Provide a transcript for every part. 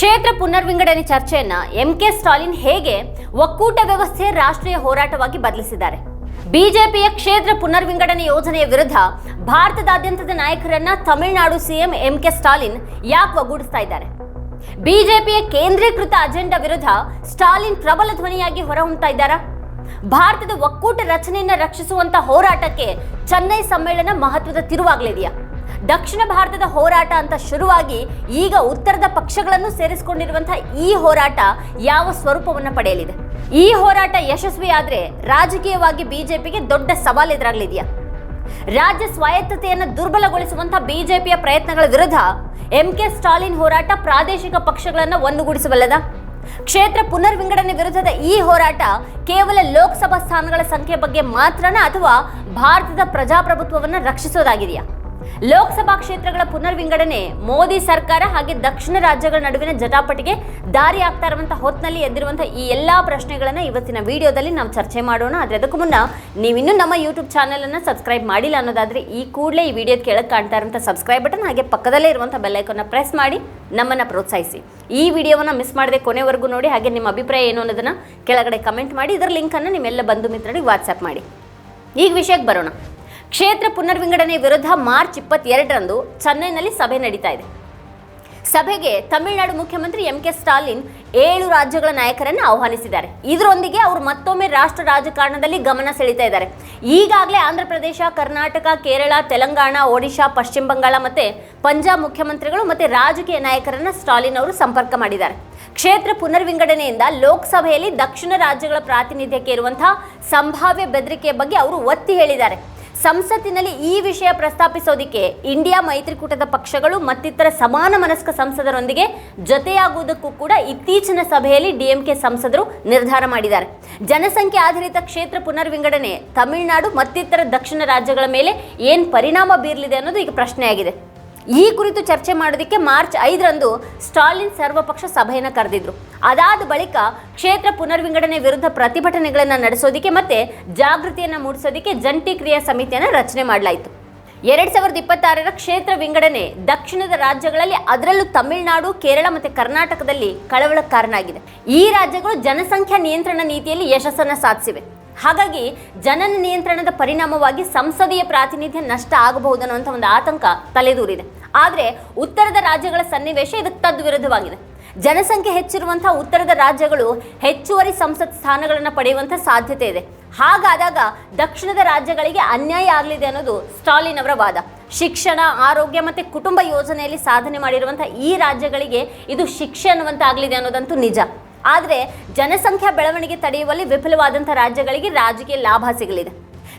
ಕ್ಷೇತ್ರ ಪುನರ್ವಿಂಗಡಣೆ ಚರ್ಚೆಯನ್ನ M K Stalin ಹೇಗೆ ಒಕ್ಕೂಟ ವ್ಯವಸ್ಥೆ ರಾಷ್ಟ್ರೀಯ ಹೋರಾಟವಾಗಿ ಬದಲಿಸಿದ್ದಾರೆ? ಬಿಜೆಪಿಯ ಕ್ಷೇತ್ರ ಪುನರ್ವಿಂಗಡಣೆ ಯೋಜನೆಯ ವಿರುದ್ಧ ಭಾರತದಾದ್ಯಂತದ ನಾಯಕರನ್ನ Tamil Nadu CM M K Stalin ಯಾಕೆ ಒಗ್ಗೂಡಿಸ್ತಾ ಇದ್ದಾರೆ? ಬಿಜೆಪಿಯ ಕೇಂದ್ರೀಕೃತ ಅಜೆಂಡಾ ವಿರುದ್ಧ ಸ್ಟಾಲಿನ್ ಪ್ರಬಲ ಧ್ವನಿಯಾಗಿ ಹೊರಹೊಮ್ತಾ ಇದ್ದಾರಾ? ಭಾರತದ ಒಕ್ಕೂಟ ರಚನೆಯನ್ನ ರಕ್ಷಿಸುವಂತ ಹೋರಾಟಕ್ಕೆ ಚೆನ್ನೈ ಸಮ್ಮೇಳನ ಮಹತ್ವದ ತಿರುವಾಗಲಿದೆಯಾ? ದಕ್ಷಿಣ ಭಾರತದ ಹೋರಾಟ ಅಂತ ಶುರುವಾಗಿ ಈಗ ಉತ್ತರದ ಪಕ್ಷಗಳನ್ನು ಸೇರಿಸಿಕೊಂಡಿರುವಂತಹ ಈ ಹೋರಾಟ ಯಾವ ಸ್ವರೂಪವನ್ನು ಪಡೆಯಲಿದೆ? ಈ ಹೋರಾಟ ಯಶಸ್ವಿಯಾದರೆ ರಾಜಕೀಯವಾಗಿ ಬಿಜೆಪಿಗೆ ದೊಡ್ಡ ಸವಾಲು ಎದುರಾಗಲಿದೆಯಾ? ರಾಜ್ಯ ಸ್ವಾಯತ್ತತೆಯನ್ನು ದುರ್ಬಲಗೊಳಿಸುವಂತಹ ಬಿಜೆಪಿಯ ಪ್ರಯತ್ನಗಳ ವಿರುದ್ಧ ಎಂ ಕೆ ಸ್ಟಾಲಿನ್ ಹೋರಾಟ ಪ್ರಾದೇಶಿಕ ಪಕ್ಷಗಳನ್ನು ಒಂದುಗೂಡಿಸಬಲ್ಲದ ಕ್ಷೇತ್ರ ಪುನರ್ವಿಂಗಡಣೆ ವಿರುದ್ಧದ ಈ ಹೋರಾಟ ಕೇವಲ ಲೋಕಸಭಾ ಸ್ಥಾನಗಳ ಸಂಖ್ಯೆ ಬಗ್ಗೆ ಮಾತ್ರನ ಅಥವಾ ಭಾರತದ ಪ್ರಜಾಪ್ರಭುತ್ವವನ್ನು ರಕ್ಷಿಸೋದಾಗಿದೆಯಾ? ಲೋಕಸಭಾ ಕ್ಷೇತ್ರಗಳ ಪುನರ್ವಿಂಗಡಣೆ, ಮೋದಿ ಸರ್ಕಾರ ಹಾಗೆ ದಕ್ಷಿಣ ರಾಜ್ಯಗಳ ನಡುವಿನ ಜಟಾಪಟಿಗೆ ದಾರಿ ಆಗ್ತಾ ಇರುವಂತಹ ಹೊತ್ತಿನಲ್ಲಿ ಎದ್ದಿರುವಂತಹ ಈ ಎಲ್ಲಾ ಪ್ರಶ್ನೆಗಳನ್ನ ಇವತ್ತಿನ ವಿಡಿಯೋದಲ್ಲಿ ನಾವು ಚರ್ಚೆ ಮಾಡೋಣ. ಆದ್ರೆ ಅದಕ್ಕೂ ಮುನ್ನ ನೀವಿನ್ನೂ ನಮ್ಮ ಯೂಟ್ಯೂಬ್ ಚಾನೆಲ್ ಅನ್ನ ಸಬ್ಸ್ಕ್ರೈಬ್ ಮಾಡಿಲ್ಲ ಅನ್ನೋದಾದ್ರೆ ಈ ಕೂಡಲೇ ಈ ವಿಡಿಯೋ ಕೆಳಗೆ ಕಾಣ್ತಾ ಇರುವಂತಹ ಸಬ್ಸ್ಕ್ರೈಬ್ ಬಟನ್ ಹಾಗೆ ಪಕ್ಕದಲ್ಲೇ ಇರುವಂತಹ ಬೆಲ್ ಐಕಾನ್ನ ಪ್ರೆಸ್ ಮಾಡಿ ನಮ್ಮನ್ನ ಪ್ರೋತ್ಸಾಹಿಸಿ. ಈ ವಿಡಿಯೋವನ್ನ ಮಿಸ್ ಮಾಡದೆ ಕೊನೆವರೆಗೂ ನೋಡಿ, ಹಾಗೆ ನಿಮ್ಮ ಅಭಿಪ್ರಾಯ ಏನು ಅನ್ನೋದನ್ನ ಕೆಳಗಡೆ ಕಮೆಂಟ್ ಮಾಡಿ, ಇದರ ಲಿಂಕನ್ನು ನಿಮ್ಮೆಲ್ಲ ಬಂಧು ಮಿತ್ರರಿಗೆ ವಾಟ್ಸ್ಆ್ಯಪ್ ಮಾಡಿ. ಈಗ ವಿಷಯಕ್ಕೆ ಬರೋಣ. ಕ್ಷೇತ್ರ ಪುನರ್ವಿಂಗಡನೆ ವಿರುದ್ಧ ಮಾರ್ಚ್ ಇಪ್ಪತ್ತೆರಡರಂದು ಚೆನ್ನೈನಲ್ಲಿ ಸಭೆ ನಡೀತಾ ಇದೆ. ಸಭೆಗೆ ತಮಿಳುನಾಡು ಮುಖ್ಯಮಂತ್ರಿ ಎಂ ಕೆ ಸ್ಟಾಲಿನ್ ಏಳು ರಾಜ್ಯಗಳ ನಾಯಕರನ್ನು ಆಹ್ವಾನಿಸಿದ್ದಾರೆ. ಇದರೊಂದಿಗೆ ಅವರು ಮತ್ತೊಮ್ಮೆ ರಾಷ್ಟ್ರ ರಾಜಕಾರಣದಲ್ಲಿ ಗಮನ ಸೆಳೀತಾ ಇದ್ದಾರೆ. ಈಗಾಗಲೇ ಆಂಧ್ರಪ್ರದೇಶ ಕರ್ನಾಟಕ, ಕೇರಳ, ತೆಲಂಗಾಣ, ಒಡಿಶಾ, ಪಶ್ಚಿಮ ಬಂಗಾಳ ಮತ್ತು ಪಂಜಾಬ್ ಮುಖ್ಯಮಂತ್ರಿಗಳು ಮತ್ತು ರಾಜಕೀಯ ನಾಯಕರನ್ನು ಸ್ಟಾಲಿನ್ ಅವರು ಸಂಪರ್ಕ ಮಾಡಿದ್ದಾರೆ. ಕ್ಷೇತ್ರ ಪುನರ್ವಿಂಗಡಣೆಯಿಂದ ಲೋಕಸಭೆಯಲ್ಲಿ ದಕ್ಷಿಣ ರಾಜ್ಯಗಳ ಪ್ರಾತಿನಿಧ್ಯಕ್ಕೆ ಇರುವಂತಹ ಸಂಭಾವ್ಯ ಬೆದರಿಕೆಯ ಬಗ್ಗೆ ಅವರು ಒತ್ತಿ ಹೇಳಿದ್ದಾರೆ. ಸಂಸತ್ತಿನಲ್ಲಿ ಈ ವಿಷಯ ಪ್ರಸ್ತಾಪಿಸೋದಿಕ್ಕೆ ಇಂಡಿಯಾ ಮೈತ್ರಿಕೂಟದ ಪಕ್ಷಗಳು ಮತ್ತಿತರ ಸಮಾನ ಮನಸ್ಕ ಸಂಸದರೊಂದಿಗೆ ಜೊತೆಯಾಗುವುದಕ್ಕೂ ಕೂಡ ಇತ್ತೀಚಿನ ಸಭೆಯಲ್ಲಿ ಡಿಎಂಕೆ ಸಂಸದರು ನಿರ್ಧಾರ ಮಾಡಿದ್ದಾರೆ. ಜನಸಂಖ್ಯೆ ಆಧಾರಿತ ಕ್ಷೇತ್ರ ಪುನರ್ವಿಂಗಡಣೆ, ತಮಿಳುನಾಡು ಮತ್ತಿತರ ದಕ್ಷಿಣ ರಾಜ್ಯಗಳ ಮೇಲೆ ಏನು ಪರಿಣಾಮ ಬೀರಲಿದೆ ಅನ್ನೋದು ಈಗ ಪ್ರಶ್ನೆಯಾಗಿದೆ. ಈ ಕುರಿತು ಚರ್ಚೆ ಮಾಡೋದಕ್ಕೆ ಮಾರ್ಚ್ ಐದರಂದು ಸ್ಟಾಲಿನ್ ಸರ್ವಪಕ್ಷ ಸಭೆಯನ್ನು ಕರೆದಿದ್ರು. ಅದಾದ ಬಳಿಕ ಕ್ಷೇತ್ರ ಪುನರ್ವಿಂಗಡಣೆ ವಿರುದ್ಧ ಪ್ರತಿಭಟನೆಗಳನ್ನು ನಡೆಸೋದಕ್ಕೆ ಮತ್ತೆ ಜಾಗೃತಿಯನ್ನು ಮೂಡಿಸೋದಕ್ಕೆ ಜಂಟಿ ಕ್ರಿಯಾ ಸಮಿತಿಯನ್ನು ರಚನೆ ಮಾಡಲಾಯಿತು. ಎರಡು ಸಾವಿರದ ಇಪ್ಪತ್ತಾರರ ಕ್ಷೇತ್ರ ವಿಂಗಡಣೆ ದಕ್ಷಿಣದ ರಾಜ್ಯಗಳಲ್ಲಿ ಅದರಲ್ಲೂ ತಮಿಳುನಾಡು, ಕೇರಳ ಮತ್ತು ಕರ್ನಾಟಕದಲ್ಲಿ ಕಳವಳಕ್ಕೆ ಕಾರಣ ಆಗಿದೆ ಈ ರಾಜ್ಯಗಳು ಜನಸಂಖ್ಯಾ ನಿಯಂತ್ರಣ ನೀತಿಯಲ್ಲಿ ಯಶಸ್ಸನ್ನು ಸಾಧಿಸಿವೆ. ಹಾಗಾಗಿ ಜನನ ನಿಯಂತ್ರಣದ ಪರಿಣಾಮವಾಗಿ ಸಂಸದೀಯ ಪ್ರಾತಿನಿಧ್ಯ ನಷ್ಟ ಆಗಬಹುದು ಅನ್ನುವಂಥ ಒಂದು ಆತಂಕ ತಲೆದೂರಿದೆ. ಆದರೆ ಉತ್ತರದ ರಾಜ್ಯಗಳ ಸನ್ನಿವೇಶ ಇದಕ್ಕೆ ತದ್ವಿರುದ್ಧವಾಗಿದೆ. ಜನಸಂಖ್ಯೆ ಹೆಚ್ಚಿರುವಂತಹ ಉತ್ತರದ ರಾಜ್ಯಗಳು ಹೆಚ್ಚುವರಿ ಸಂಸತ್ ಸ್ಥಾನಗಳನ್ನು ಪಡೆಯುವಂಥ ಸಾಧ್ಯತೆ ಇದೆ. ಹಾಗಾದಾಗ ದಕ್ಷಿಣದ ರಾಜ್ಯಗಳಿಗೆ ಅನ್ಯಾಯ ಆಗಲಿದೆ ಅನ್ನೋದು ಸ್ಟಾಲಿನ್ ಅವರ ವಾದ. ಶಿಕ್ಷಣ, ಆರೋಗ್ಯ ಮತ್ತು ಕುಟುಂಬ ಯೋಜನೆಯಲ್ಲಿ ಸಾಧನೆ ಮಾಡಿರುವಂಥ ಈ ರಾಜ್ಯಗಳಿಗೆ ಇದು ಶಿಕ್ಷೆ ಅನ್ನುವಂಥ ಆಗಲಿದೆ ಅನ್ನೋದಂತೂ ನಿಜ. ಆದರೆ ಜನಸಂಖ್ಯಾ ಬೆಳವಣಿಗೆ ತಡೆಯುವಲ್ಲಿ ವಿಫಲವಾದಂಥ ರಾಜ್ಯಗಳಿಗೆ ರಾಜಕೀಯ ಲಾಭ ಸಿಗಲಿದೆ.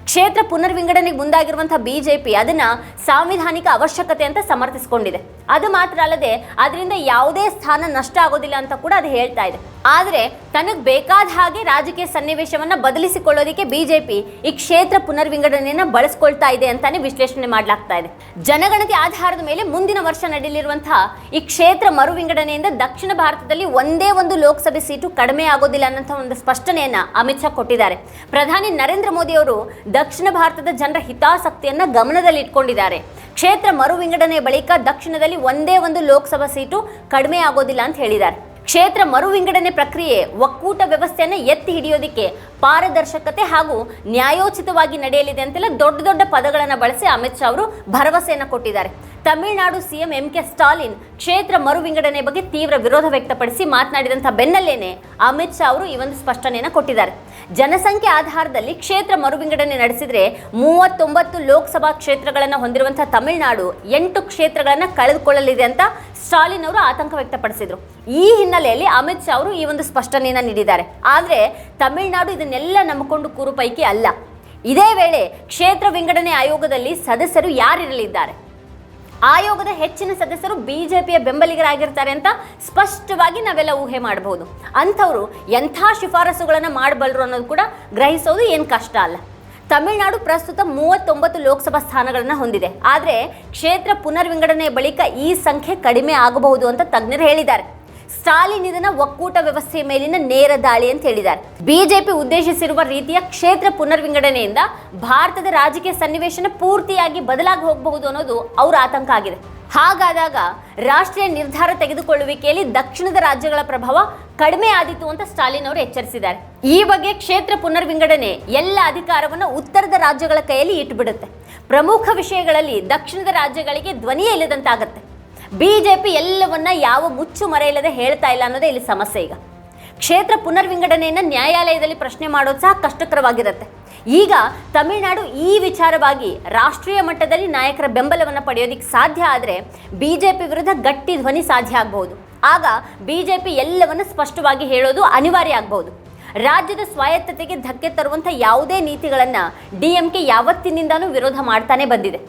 ಕ್ಷೇತ್ರ ಪುನರ್ವಿಂಗಡಣೆಗೆ ಮುಂದಾಗಿರುವಂತಹ ಬಿಜೆಪಿ ಅದನ್ನ ಸಾಂವಿಧಾನಿಕ ಅವಶ್ಯಕತೆ ಅಂತ ಸಮರ್ಥಿಸಿಕೊಂಡಿದೆ. ಅದು ಮಾತ್ರ ಅಲ್ಲದೆ, ಅದರಿಂದ ಯಾವುದೇ ಸ್ಥಾನ ನಷ್ಟ ಆಗೋದಿಲ್ಲ ಅಂತ ಕೂಡ ಅದು ಹೇಳ್ತಾ ಇದೆ. ಆದರೆ ತನಗೆ ಬೇಕಾದ ಹಾಗೆ ರಾಜಕೀಯ ಸನ್ನಿವೇಶವನ್ನ ಬದಲಿಸಿಕೊಳ್ಳೋದಕ್ಕೆ ಬಿಜೆಪಿ ಈ ಕ್ಷೇತ್ರ ಪುನರ್ವಿಂಗಡಣೆಯನ್ನ ಬಳಸ್ಕೊಳ್ತಾ ಇದೆ ಅಂತಾನೆ ವಿಶ್ಲೇಷಣೆ ಮಾಡಲಾಗ್ತಾ ಇದೆ. ಜನಗಣತಿ ಆಧಾರದ ಮೇಲೆ ಮುಂದಿನ ವರ್ಷ ನಡೆಯಲಿರುವಂತಹ ಈ ಕ್ಷೇತ್ರ ಮರು ವಿಂಗಡಣೆಯಿಂದ ದಕ್ಷಿಣ ಭಾರತದಲ್ಲಿ ಒಂದೇ ಒಂದು ಲೋಕಸಭೆ ಸೀಟು ಕಡಿಮೆ ಆಗೋದಿಲ್ಲ ಅನ್ನೋ ಒಂದು ಸ್ಪಷ್ಟನೆಯನ್ನ ಅಮಿತ್ ಶಾ ಕೊಟ್ಟಿದ್ದಾರೆ. ಪ್ರಧಾನಿ ನರೇಂದ್ರ ಮೋದಿ ಅವರು ದಕ್ಷಿಣ ಭಾರತದ ಜನರ ಹಿತಾಸಕ್ತಿಯನ್ನ ಗಮನದಲ್ಲಿ ಇಟ್ಕೊಂಡಿದ್ದಾರೆ. ಕ್ಷೇತ್ರ ಮರು ವಿಂಗಡಣೆ ಬಳಿಕ ದಕ್ಷಿಣದಲ್ಲಿ ಒಂದೇ ಒಂದು ಲೋಕಸಭಾ ಸೀಟು ಕಡಿಮೆ ಆಗೋದಿಲ್ಲ ಅಂತ ಹೇಳಿದ್ದಾರೆ. ಕ್ಷೇತ್ರ ಮರು ವಿಂಗಡಣೆ ಪ್ರಕ್ರಿಯೆ ಒಕ್ಕೂಟ ವ್ಯವಸ್ಥೆಯನ್ನು ಎತ್ತಿ ಹಿಡಿಯೋದಕ್ಕೆ ಪಾರದರ್ಶಕತೆ ಹಾಗೂ ನ್ಯಾಯೋಚಿತವಾಗಿ ನಡೆಯಲಿದೆ ಅಂತೆಲ್ಲ ದೊಡ್ಡ ದೊಡ್ಡ ಪದಗಳನ್ನು ಬಳಸಿ ಅಮಿತ್ ಶಾ ಅವರು ಭರವಸೆಯನ್ನು ಕೊಟ್ಟಿದ್ದಾರೆ. Tamil Nadu CM M K Stalin ಕ್ಷೇತ್ರ ಮರು ವಿಂಗಡಣೆ ಬಗ್ಗೆ ತೀವ್ರ ವಿರೋಧ ವ್ಯಕ್ತಪಡಿಸಿ ಮಾತನಾಡಿದಂಥ ಬೆನ್ನಲ್ಲೇನೆ ಅಮಿತ್ ಶಾ ಅವರು ಈ ಒಂದು ಸ್ಪಷ್ಟನೆಯನ್ನು ಕೊಟ್ಟಿದ್ದಾರೆ. ಜನಸಂಖ್ಯೆ ಆಧಾರದಲ್ಲಿ ಕ್ಷೇತ್ರ ಮರು ವಿಂಗಡಣೆ ನಡೆಸಿದ್ರೆ ಮೂವತ್ತೊಂಬತ್ತು ಲೋಕಸಭಾ ಕ್ಷೇತ್ರಗಳನ್ನು ಹೊಂದಿರುವಂಥ ತಮಿಳುನಾಡು ಎಂಟು ಕ್ಷೇತ್ರಗಳನ್ನು ಕಳೆದುಕೊಳ್ಳಲಿದೆ ಅಂತ ಸ್ಟಾಲಿನ್ ಅವರು ಆತಂಕ ವ್ಯಕ್ತಪಡಿಸಿದರು. ಈ ಹಿನ್ನೆಲೆಯಲ್ಲಿ ಅಮಿತ್ ಶಾ ಅವರು ಈ ಒಂದು ಸ್ಪಷ್ಟನೆಯನ್ನು ನೀಡಿದ್ದಾರೆ. ಆದರೆ ತಮಿಳುನಾಡು ಇದನ್ನೆಲ್ಲ ನಂಬಿಕೊಂಡು ಕೂರು ಪೈಕಿ ಅಲ್ಲ. ಇದೇ ವೇಳೆ ಕ್ಷೇತ್ರ ವಿಂಗಡಣೆ ಆಯೋಗದಲ್ಲಿ ಸದಸ್ಯರು ಯಾರಿರಲಿದ್ದಾರೆ? ಆಯೋಗದ ಹೆಚ್ಚಿನ ಸದಸ್ಯರು ಬಿಜೆಪಿಯ ಬೆಂಬಲಿಗರಾಗಿರ್ತಾರೆ ಅಂತ ಸ್ಪಷ್ಟವಾಗಿ ನಾವೆಲ್ಲ ಊಹೆ ಮಾಡಬಹುದು. ಅಂಥವರು ಎಂಥ ಶಿಫಾರಸುಗಳನ್ನು ಮಾಡಬಲ್ಲರು ಅನ್ನೋದು ಕೂಡ ಗ್ರಹಿಸೋದು ಏನು ಕಷ್ಟ ಅಲ್ಲ. ತಮಿಳುನಾಡು ಪ್ರಸ್ತುತ ಮೂವತ್ತೊಂಬತ್ತು ಲೋಕಸಭಾ ಸ್ಥಾನಗಳನ್ನು ಹೊಂದಿದೆ. ಆದರೆ ಕ್ಷೇತ್ರ ಪುನರ್ವಿಂಗಡಣೆ ಬಳಿಕ ಈ ಸಂಖ್ಯೆ ಕಡಿಮೆ ಆಗಬಹುದು ಅಂತ ತಜ್ಞರು ಹೇಳಿದ್ದಾರೆ. ಸ್ಟಾಲಿನ್ ಇದನ್ನ ಒಕ್ಕೂಟ ವ್ಯವಸ್ಥೆಯ ಮೇಲಿನ ನೇರ ದಾಳಿ ಅಂತ ಹೇಳಿದ್ದಾರೆ. ಬಿಜೆಪಿ ಉದ್ದೇಶಿಸಿರುವ ರೀತಿಯ ಕ್ಷೇತ್ರ ಪುನರ್ವಿಂಗಡಣೆಯಿಂದ ಭಾರತದ ರಾಜಕೀಯ ಸನ್ನಿವೇಶನ ಪೂರ್ತಿಯಾಗಿ ಬದಲಾಗಿ ಹೋಗಬಹುದು ಅನ್ನೋದು ಅವರ ಆತಂಕ ಆಗಿದೆ. ಹಾಗಾದಾಗ ರಾಷ್ಟ್ರೀಯ ನಿರ್ಧಾರ ತೆಗೆದುಕೊಳ್ಳುವಿಕೆಯಲ್ಲಿ ದಕ್ಷಿಣದ ರಾಜ್ಯಗಳ ಪ್ರಭಾವ ಕಡಿಮೆ ಆದೀತು ಅಂತ ಸ್ಟಾಲಿನ್ ಅವರು ಎಚ್ಚರಿಸಿದ್ದಾರೆ. ಈ ಬಗ್ಗೆ ಕ್ಷೇತ್ರ ಪುನರ್ವಿಂಗಡಣೆ ಎಲ್ಲ ಅಧಿಕಾರವನ್ನು ಉತ್ತರದ ರಾಜ್ಯಗಳ ಕೈಯಲ್ಲಿ ಇಟ್ಟುಬಿಡುತ್ತೆ ಪ್ರಮುಖ ವಿಷಯಗಳಲ್ಲಿ ದಕ್ಷಿಣದ ರಾಜ್ಯಗಳಿಗೆ ಧ್ವನಿಯೇ ಇಲ್ಲದಂತಾಗತ್ತೆ. ಬಿಜೆಪಿ ಎಲ್ಲವನ್ನ ಯಾವ ಮುಚ್ಚು ಮರೆಯಿಲ್ಲದೆ ಹೇಳ್ತಾ ಇಲ್ಲ ಅನ್ನೋದೇ ಇಲ್ಲಿ ಸಮಸ್ಯೆ ಈಗ. ಕ್ಷೇತ್ರ ಪುನರ್ವಿಂಗಡಣೆಯನ್ನು ನ್ಯಾಯಾಲಯದಲ್ಲಿ ಪ್ರಶ್ನೆ ಮಾಡೋದು ಸಹ ಕಷ್ಟಕರವಾಗಿರುತ್ತೆ. ಈಗ ತಮಿಳುನಾಡು ಈ ವಿಚಾರವಾಗಿ ರಾಷ್ಟ್ರೀಯ ಮಟ್ಟದಲ್ಲಿ ನಾಯಕರ ಬೆಂಬಲವನ್ನು ಪಡೆಯೋದಿಕ್ಕೆ ಸಾಧ್ಯ ಆದರೆ ಬಿಜೆಪಿ ವಿರುದ್ಧ ಗಟ್ಟಿ ಧ್ವನಿ ಸಾಧ್ಯ ಆಗಬಹುದು. ಆಗ ಬಿಜೆಪಿ ಎಲ್ಲವನ್ನು ಸ್ಪಷ್ಟವಾಗಿ ಹೇಳೋದು ಅನಿವಾರ್ಯ ಆಗಬಹುದು. ರಾಜ್ಯದ ಸ್ವಾಯತ್ತತೆಗೆ ಧಕ್ಕೆ ತರುವಂಥ ಯಾವುದೇ ನೀತಿಗಳನ್ನು ಡಿ ಎಂ ಕೆ ಯಾವತ್ತಿನಿಂದನೂ ವಿರೋಧ ಮಾಡ್ತಾನೆ ಬಂದಿದೆ.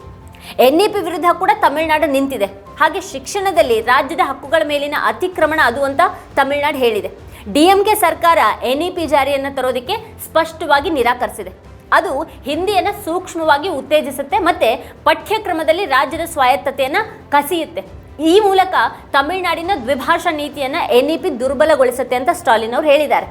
ಎನ್ ಇ ಪಿ ವಿರುದ್ಧ ಕೂಡ ತಮಿಳುನಾಡು ನಿಂತಿದೆ. ಹಾಗೆ ಶಿಕ್ಷಣದಲ್ಲಿ ರಾಜ್ಯದ ಹಕ್ಕುಗಳ ಮೇಲಿನ ಅತಿಕ್ರಮಣ ಅದು ಅಂತ ತಮಿಳುನಾಡು ಹೇಳಿದೆ. ಡಿಎಂಕೆ ಸರ್ಕಾರ ಎನ್ ಇ ಪಿ ಜಾರಿಯನ್ನು ತರೋದಕ್ಕೆ ಸ್ಪಷ್ಟವಾಗಿ ನಿರಾಕರಿಸಿದೆ. ಅದು ಹಿಂದಿಯನ್ನು ಸೂಕ್ಷ್ಮವಾಗಿ ಉತ್ತೇಜಿಸುತ್ತೆ ಮತ್ತು ಪಠ್ಯಕ್ರಮದಲ್ಲಿ ರಾಜ್ಯದ ಸ್ವಾಯತ್ತತೆಯನ್ನು ಕಸಿಯುತ್ತೆ. ಈ ಮೂಲಕ ತಮಿಳುನಾಡಿನ ದ್ವಿಭಾಷಾ ನೀತಿಯನ್ನು ಎನ್ ಇ ಪಿ ದುರ್ಬಲಗೊಳಿಸುತ್ತೆ ಅಂತ ಸ್ಟಾಲಿನ್ ಅವರು ಹೇಳಿದ್ದಾರೆ.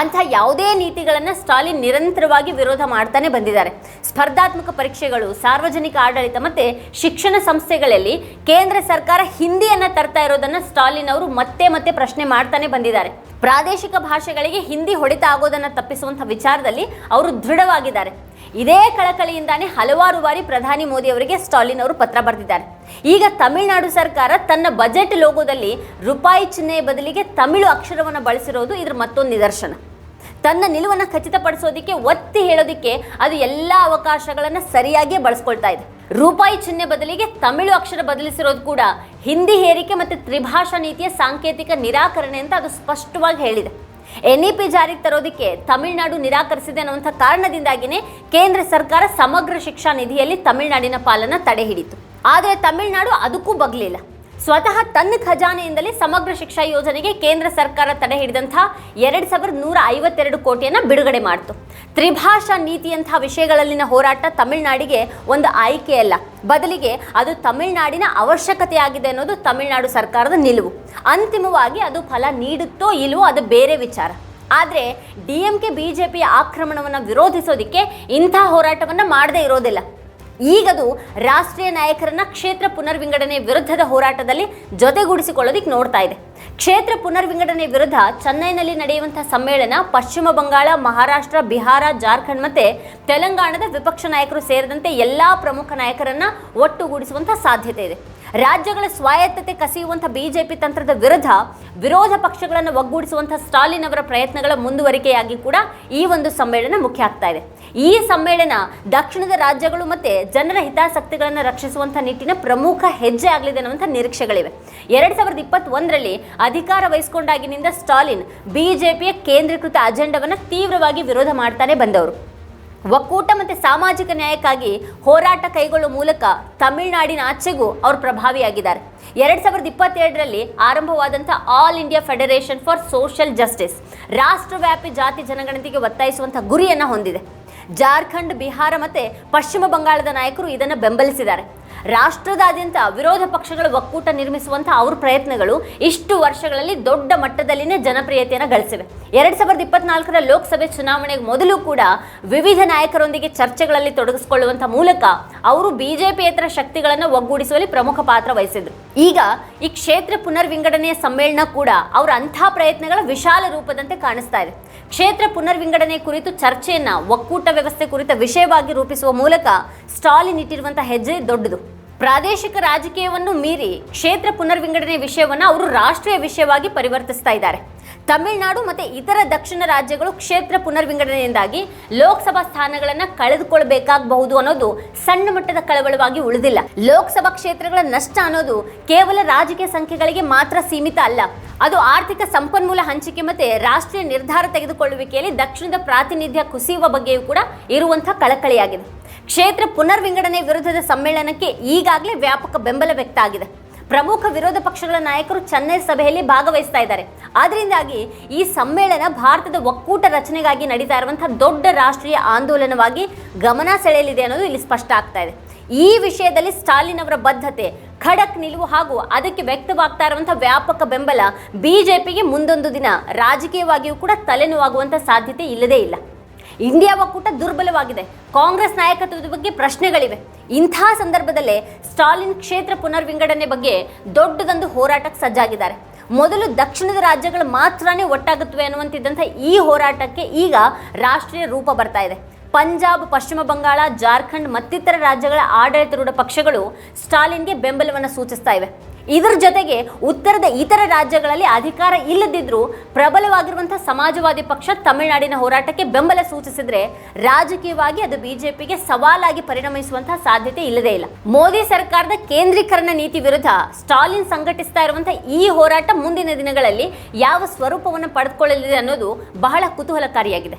ಅಂಥ ಯಾವುದೇ ನೀತಿಗಳನ್ನು ಸ್ಟಾಲಿನ್ ನಿರಂತರವಾಗಿ ವಿರೋಧ ಮಾಡ್ತಾನೆ ಬಂದಿದ್ದಾರೆ. ಸ್ಪರ್ಧಾತ್ಮಕ ಪರೀಕ್ಷೆಗಳು, ಸಾರ್ವಜನಿಕ ಆಡಳಿತ ಮತ್ತು ಶಿಕ್ಷಣ ಸಂಸ್ಥೆಗಳಲ್ಲಿ ಕೇಂದ್ರ ಸರ್ಕಾರ ಹಿಂದಿಯನ್ನು ತರ್ತಾ ಇರೋದನ್ನು ಸ್ಟಾಲಿನ್ ಅವರು ಮತ್ತೆ ಮತ್ತೆ ಪ್ರಶ್ನೆ ಮಾಡ್ತಾನೆ ಬಂದಿದ್ದಾರೆ. ಪ್ರಾದೇಶಿಕ ಭಾಷೆಗಳಿಗೆ ಹಿಂದಿ ಹೊಡೆತ ಆಗೋದನ್ನು ತಪ್ಪಿಸುವಂಥ ವಿಚಾರದಲ್ಲಿ ಅವರು ದೃಢವಾಗಿದ್ದಾರೆ. ಇದೇ ಕಳಕಳಿಯಿಂದಾನೇ ಹಲವಾರು ಬಾರಿ ಪ್ರಧಾನಿ ಮೋದಿ ಅವರಿಗೆ ಸ್ಟಾಲಿನ್ ಅವರು ಪತ್ರ ಬರೆದಿದ್ದಾರೆ. ಈಗ ತಮಿಳುನಾಡು ಸರ್ಕಾರ ತನ್ನ ಬಜೆಟ್ ಲೋಗೋದಲ್ಲಿ ರೂಪಾಯಿ ಚಿಹ್ನೆ ಬದಲಿಗೆ ತಮಿಳು ಅಕ್ಷರವನ್ನು ಬಳಸಿರೋದು ಇದ್ರ ಮತ್ತೊಂದು ನಿದರ್ಶನ. ತನ್ನ ನಿಲುವನ್ನು ಖಚಿತಪಡಿಸೋದಕ್ಕೆ, ಒತ್ತಿ ಹೇಳೋದಕ್ಕೆ ಅದು ಎಲ್ಲ ಅವಕಾಶಗಳನ್ನು ಸರಿಯಾಗಿಯೇ ಬಳಸ್ಕೊಳ್ತಾ ಇದೆ. ರೂಪಾಯಿ ಚಿಹ್ನೆ ಬದಲಿಗೆ ತಮಿಳು ಅಕ್ಷರ ಬದಲಿಸಿರೋದು ಕೂಡ ಹಿಂದಿ ಹೇರಿಕೆ ಮತ್ತು ತ್ರಿಭಾಷಾ ನೀತಿಯ ಸಾಂಕೇತಿಕ ನಿರಾಕರಣೆ ಅಂತ ಅದು ಸ್ಪಷ್ಟವಾಗಿ ಹೇಳಿದೆ. ಎನ್ ಇ ಪಿ ಜಾರಿಗೆ ತರೋದಕ್ಕೆ ತಮಿಳುನಾಡು ನಿರಾಕರಿಸಿದೆ ಅನ್ನುವಂಥ ಕಾರಣದಿಂದಾಗಿಯೇ ಕೇಂದ್ರ ಸರ್ಕಾರ ಸಮಗ್ರ ಶಿಕ್ಷಾ ನಿಧಿಯಲ್ಲಿ ತಮಿಳುನಾಡಿನ ಪಾಲನ್ನ ತಡೆ ಹಿಡಿತು ಆದರೆ ತಮಿಳುನಾಡು ಅದಕ್ಕೂ ಬಗ್ಲಿಲ್ಲ. ಸ್ವತಃ ತನ್ನ ಖಜಾನೆಯಿಂದಲೇ ಸಮಗ್ರ ಶಿಕ್ಷಾ ಯೋಜನೆಗೆ ಕೇಂದ್ರ ಸರ್ಕಾರ ತಡೆ ಹಿಡಿದಂಥ ಎರಡು ಸಾವಿರದ ನೂರ ಐವತ್ತೆರಡು ಕೋಟಿಯನ್ನು ಬಿಡುಗಡೆ ಮಾಡಿತು. ತ್ರಿಭಾಷಾ ನೀತಿಯಂತಹ ವಿಷಯಗಳಲ್ಲಿನ ಹೋರಾಟ ತಮಿಳುನಾಡಿಗೆ ಒಂದು ಆಯ್ಕೆಯಲ್ಲ ಬದಲಿಗೆ ಅದು ತಮಿಳುನಾಡಿನ ಅವಶ್ಯಕತೆಯಾಗಿದೆ ಅನ್ನೋದು ತಮಿಳುನಾಡು ಸರ್ಕಾರದ ನಿಲುವು. ಅಂತಿಮವಾಗಿ ಅದು ಫಲ ನೀಡುತ್ತೋ ಇಲ್ಲವೋ ಅದು ಬೇರೆ ವಿಚಾರ. ಆದರೆ D M K, B J ಪಿಯ ಆಕ್ರಮಣವನ್ನು ವಿರೋಧಿಸೋದಕ್ಕೆ ಇಂಥ ಹೋರಾಟವನ್ನು ಮಾಡದೇ ಇರೋದಿಲ್ಲ. ಈಗದು ರಾಷ್ಟ್ರೀಯ ನಾಯಕರನ್ನ ಕ್ಷೇತ್ರ ಪುನರ್ವಿಂಗಡನೆ ವಿರುದ್ಧದ ಹೋರಾಟದಲ್ಲಿ ಜೊತೆಗೂಡಿಸಿಕೊಳ್ಳೋದಿಕ್ಕೆ ನೋಡ್ತಾ ಇದೆ. ಕ್ಷೇತ್ರ ಪುನರ್ವಿಂಗಡನೆ ವಿರುದ್ಧ ಚೆನ್ನೈನಲ್ಲಿ ನಡೆಯುವಂತಹ ಸಮ್ಮೇಳನ ಪಶ್ಚಿಮ ಬಂಗಾಳ, ಮಹಾರಾಷ್ಟ್ರ, ಬಿಹಾರ, ಜಾರ್ಖಂಡ್ ಮತ್ತೆ ತೆಲಂಗಾಣದ ವಿಪಕ್ಷ ನಾಯಕರು ಸೇರಿದಂತೆ ಎಲ್ಲಾ ಪ್ರಮುಖ ನಾಯಕರನ್ನ ಒಟ್ಟುಗೂಡಿಸುವಂತಹ ಸಾಧ್ಯತೆ ಇದೆ. ರಾಜ್ಯಗಳ ಸ್ವಾಯತ್ತತೆ ಕಸಿಯುವಂಥ ಬಿಜೆಪಿ ತಂತ್ರದ ವಿರುದ್ಧ ವಿರೋಧ ಪಕ್ಷಗಳನ್ನು ಒಗ್ಗೂಡಿಸುವಂಥ ಸ್ಟಾಲಿನ್ ಅವರ ಪ್ರಯತ್ನಗಳ ಮುಂದುವರಿಕೆಯಾಗಿ ಕೂಡ ಈ ಒಂದು ಸಮ್ಮೇಳನ ಮುಖ್ಯ ಆಗ್ತಾ ಇದೆ. ಈ ಸಮ್ಮೇಳನ ದಕ್ಷಿಣದ ರಾಜ್ಯಗಳು ಮತ್ತೆ ಜನರ ಹಿತಾಸಕ್ತಿಗಳನ್ನು ರಕ್ಷಿಸುವಂಥ ನಿಟ್ಟಿನ ಪ್ರಮುಖ ಹೆಜ್ಜೆ ಆಗಲಿದೆ ಅನ್ನುವಂಥ ನಿರೀಕ್ಷೆಗಳಿವೆ. ಎರಡು ಸಾವಿರದ ಇಪ್ಪತ್ತೊಂದರಲ್ಲಿ ಅಧಿಕಾರ ವಹಿಸಿಕೊಂಡಾಗಿನಿಂದ ಸ್ಟಾಲಿನ್ ಬಿಜೆಪಿಯ ಕೇಂದ್ರೀಕೃತ ಅಜೆಂಡವನ್ನು ತೀವ್ರವಾಗಿ ವಿರೋಧ ಮಾಡ್ತಾನೆ ಬಂದವರು. ಒಕ್ಕೂಟ ಮತ್ತು ಸಾಮಾಜಿಕ ನ್ಯಾಯಕ್ಕಾಗಿ ಹೋರಾಟ ಕೈಗೊಳ್ಳುವ ಮೂಲಕ ತಮಿಳುನಾಡಿನ ಆಚೆಗೂ ಅವರು ಪ್ರಭಾವಿಯಾಗಿದ್ದಾರೆ. ಎರಡು ಸಾವಿರದ ಇಪ್ಪತ್ತೆರಡರಲ್ಲಿ ಆರಂಭವಾದಂಥ all India federation for social justice ರಾಷ್ಟ್ರವ್ಯಾಪಿ ಜಾತಿ ಜನಗಣತಿಗೆ ಒತ್ತಾಯಿಸುವಂಥ ಗುರಿಯನ್ನು ಹೊಂದಿದೆ. ಜಾರ್ಖಂಡ್, ಬಿಹಾರ ಮತ್ತು ಪಶ್ಚಿಮ ಬಂಗಾಳದ ನಾಯಕರು ಇದನ್ನು ಬೆಂಬಲಿಸಿದ್ದಾರೆ. ರಾಷ್ಟ್ರದಾದ್ಯಂತ ವಿರೋಧ ಪಕ್ಷಗಳ ಒಕ್ಕೂಟ ನಿರ್ಮಿಸುವಂಥ ಅವ್ರ ಪ್ರಯತ್ನಗಳು ಇಷ್ಟು ವರ್ಷಗಳಲ್ಲಿ ದೊಡ್ಡ ಮಟ್ಟದಲ್ಲಿನೇ ಜನಪ್ರಿಯತೆಯನ್ನು ಗಳಿಸಿವೆ. ಎರಡ್ ಸಾವಿರದ ಇಪ್ಪತ್ನಾಲ್ಕರ ಲೋಕಸಭೆ ಚುನಾವಣೆಗೆ ಮೊದಲು ಕೂಡ ವಿವಿಧ ನಾಯಕರೊಂದಿಗೆ ಚರ್ಚೆಗಳಲ್ಲಿ ತೊಡಗಿಸಿಕೊಳ್ಳುವಂಥ ಮೂಲಕ ಅವರು ಬಿಜೆಪಿಯೇತರ ಶಕ್ತಿಗಳನ್ನು ಒಗ್ಗೂಡಿಸುವಲ್ಲಿ ಪ್ರಮುಖ ಪಾತ್ರ ವಹಿಸಿದ್ರು. ಈಗ ಈ ಕ್ಷೇತ್ರ ಪುನರ್ವಿಂಗಡಣೆಯ ಸಮ್ಮೇಳನ ಕೂಡ ಅವರ ಅಂಥ ಪ್ರಯತ್ನಗಳ ವಿಶಾಲ ರೂಪದಂತೆ ಕಾಣಿಸ್ತಾ ಇದೆ. ಕ್ಷೇತ್ರ ಪುನರ್ವಿಂಗಡನೆ ಕುರಿತು ಚರ್ಚೆಯನ್ನು ಒಕ್ಕೂಟ ವ್ಯವಸ್ಥೆ ಕುರಿತ ವಿಷಯವಾಗಿ ರೂಪಿಸುವ ಮೂಲಕ ಸ್ಟಾಲಿನ್ ಇಟ್ಟಿರುವಂತಹ ಹೆಜ್ಜೆ ದೊಡ್ಡದು. ಪ್ರಾದೇಶಿಕ ರಾಜಕೀಯವನ್ನು ಮೀರಿ ಕ್ಷೇತ್ರ ಪುನರ್ವಿಂಗಡನೆ ವಿಷಯವನ್ನು ಅವರು ರಾಷ್ಟ್ರೀಯ ವಿಷಯವಾಗಿ ಪರಿವರ್ತಿಸ್ತಾ ಇದ್ದಾರೆ. ತಮಿಳುನಾಡು ಮತ್ತು ಇತರ ದಕ್ಷಿಣ ರಾಜ್ಯಗಳು ಕ್ಷೇತ್ರ ಪುನರ್ವಿಂಗಡಣೆಯಿಂದಾಗಿ ಲೋಕಸಭಾ ಸ್ಥಾನಗಳನ್ನು ಕಳೆದುಕೊಳ್ಬೇಕಾಗಬಹುದು ಅನ್ನೋದು ಸಣ್ಣ ಮಟ್ಟದ ಕಳವಳವಾಗಿ ಉಳಿದಿಲ್ಲ. ಲೋಕಸಭಾ ಕ್ಷೇತ್ರಗಳ ನಷ್ಟ ಅನ್ನೋದು ಕೇವಲ ರಾಜಕೀಯ ಸಂಖ್ಯೆಗಳಿಗೆ ಮಾತ್ರ ಸೀಮಿತ ಅಲ್ಲ. ಅದು ಆರ್ಥಿಕ ಸಂಪನ್ಮೂಲ ಹಂಚಿಕೆ ಮತ್ತೆ ರಾಷ್ಟ್ರೀಯ ನಿರ್ಧಾರ ತೆಗೆದುಕೊಳ್ಳುವಿಕೆಯಲ್ಲಿ ದಕ್ಷಿಣದ ಪ್ರಾತಿನಿಧ್ಯ ಕುಸಿಯುವ ಬಗ್ಗೆಯೂ ಕೂಡ ಇರುವಂತಹ ಕಳಕಳಿಯಾಗಿದೆ. ಕ್ಷೇತ್ರ ಪುನರ್ವಿಂಗಡಣೆ ವಿರುದ್ಧದ ಸಮ್ಮೇಳನಕ್ಕೆ ಈಗಾಗಲೇ ವ್ಯಾಪಕ ಬೆಂಬಲ ವ್ಯಕ್ತ ಆಗಿದೆ ಪ್ರಮುಖ ವಿರೋಧ ಪಕ್ಷಗಳ ನಾಯಕರು ಚೆನ್ನೈ ಸಭೆಯಲ್ಲಿ ಭಾಗವಹಿಸ್ತಾ ಇದ್ದಾರೆ. ಆದ್ದರಿಂದಾಗಿ ಈ ಸಮ್ಮೇಳನ ಭಾರತದ ಒಕ್ಕೂಟ ರಚನೆಗಾಗಿ ನಡೀತಾ ಇರುವಂತಹ ದೊಡ್ಡ ರಾಷ್ಟ್ರೀಯ ಆಂದೋಲನವಾಗಿ ಗಮನ ಸೆಳೆಯಲಿದೆ ಅನ್ನೋದು ಇಲ್ಲಿ ಸ್ಪಷ್ಟ ಆಗ್ತಾ ಇದೆ. ಈ ವಿಷಯದಲ್ಲಿ ಸ್ಟಾಲಿನ್ ಅವರ ಬದ್ಧತೆ, ಖಡಕ್ ನಿಲುವು ಹಾಗೂ ಅದಕ್ಕೆ ವ್ಯಕ್ತವಾಗ್ತಾ ಇರುವಂತಹ ವ್ಯಾಪಕ ಬೆಂಬಲ ಬಿಜೆಪಿಗೆ ಮುಂದೊಂದು ದಿನ ರಾಜಕೀಯವಾಗಿಯೂ ಕೂಡ ತಲೆನೋವಾಗುವಂಥ ಸಾಧ್ಯತೆ ಇಲ್ಲದೇ ಇಲ್ಲ. ಇಂಡಿಯಾ ಒಕ್ಕೂಟ ದುರ್ಬಲವಾಗಿದೆ. ಕಾಂಗ್ರೆಸ್ ನಾಯಕತ್ವದ ಬಗ್ಗೆ ಪ್ರಶ್ನೆಗಳಿವೆ. ಇಂಥ ಸಂದರ್ಭದಲ್ಲೇ ಸ್ಟಾಲಿನ್ ಕ್ಷೇತ್ರ ಪುನರ್ವಿಂಗಡಣೆ ಬಗ್ಗೆ ದೊಡ್ಡದೊಂದು ಹೋರಾಟಕ್ಕೆ ಸಜ್ಜಾಗಿದ್ದಾರೆ. ಮೊದಲು ದಕ್ಷಿಣದ ರಾಜ್ಯಗಳು ಮಾತ್ರನೇ ಒಟ್ಟಾಗುತ್ತವೆ ಅನ್ನುವಂತಿದ್ದಂಥ ಈ ಹೋರಾಟಕ್ಕೆ ಈಗ ರಾಷ್ಟ್ರೀಯ ರೂಪ ಬರ್ತಾ ಇದೆ. ಪಂಜಾಬ್, ಪಶ್ಚಿಮ ಬಂಗಾಳ, ಜಾರ್ಖಂಡ್ ಮತ್ತಿತರ ರಾಜ್ಯಗಳ ಆಡಳಿತರೂಢ ಪಕ್ಷಗಳು ಸ್ಟಾಲಿನ್ಗೆ ಬೆಂಬಲವನ್ನು ಸೂಚಿಸ್ತಾ ಇವೆ. ಇದರ ಜೊತೆಗೆ ಉತ್ತರದ ಇತರ ರಾಜ್ಯಗಳಲ್ಲಿ ಅಧಿಕಾರ ಇಲ್ಲದಿದ್ದರೂ ಪ್ರಬಲವಾಗಿರುವಂತಹ ಸಮಾಜವಾದಿ ಪಕ್ಷ ತಮಿಳುನಾಡಿನ ಹೋರಾಟಕ್ಕೆ ಬೆಂಬಲ ಸೂಚಿಸಿದ್ರೆ ರಾಜಕೀಯವಾಗಿ ಅದು ಬಿಜೆಪಿಗೆ ಸವಾಲಾಗಿ ಪರಿಣಮಿಸುವಂತಹ ಸಾಧ್ಯತೆ ಇಲ್ಲದೇ ಇಲ್ಲ. ಮೋದಿ ಸರ್ಕಾರದ ಕೇಂದ್ರೀಕರಣ ನೀತಿ ವಿರುದ್ಧ ಸ್ಟಾಲಿನ್ ಸಂಘಟಿಸ್ತಾ ಇರುವಂತಹ ಈ ಹೋರಾಟ ಮುಂದಿನ ದಿನಗಳಲ್ಲಿ ಯಾವ ಸ್ವರೂಪವನ್ನು ಪಡೆದುಕೊಳ್ಳಲಿದೆ ಅನ್ನೋದು ಬಹಳ ಕುತೂಹಲಕಾರಿಯಾಗಿದೆ.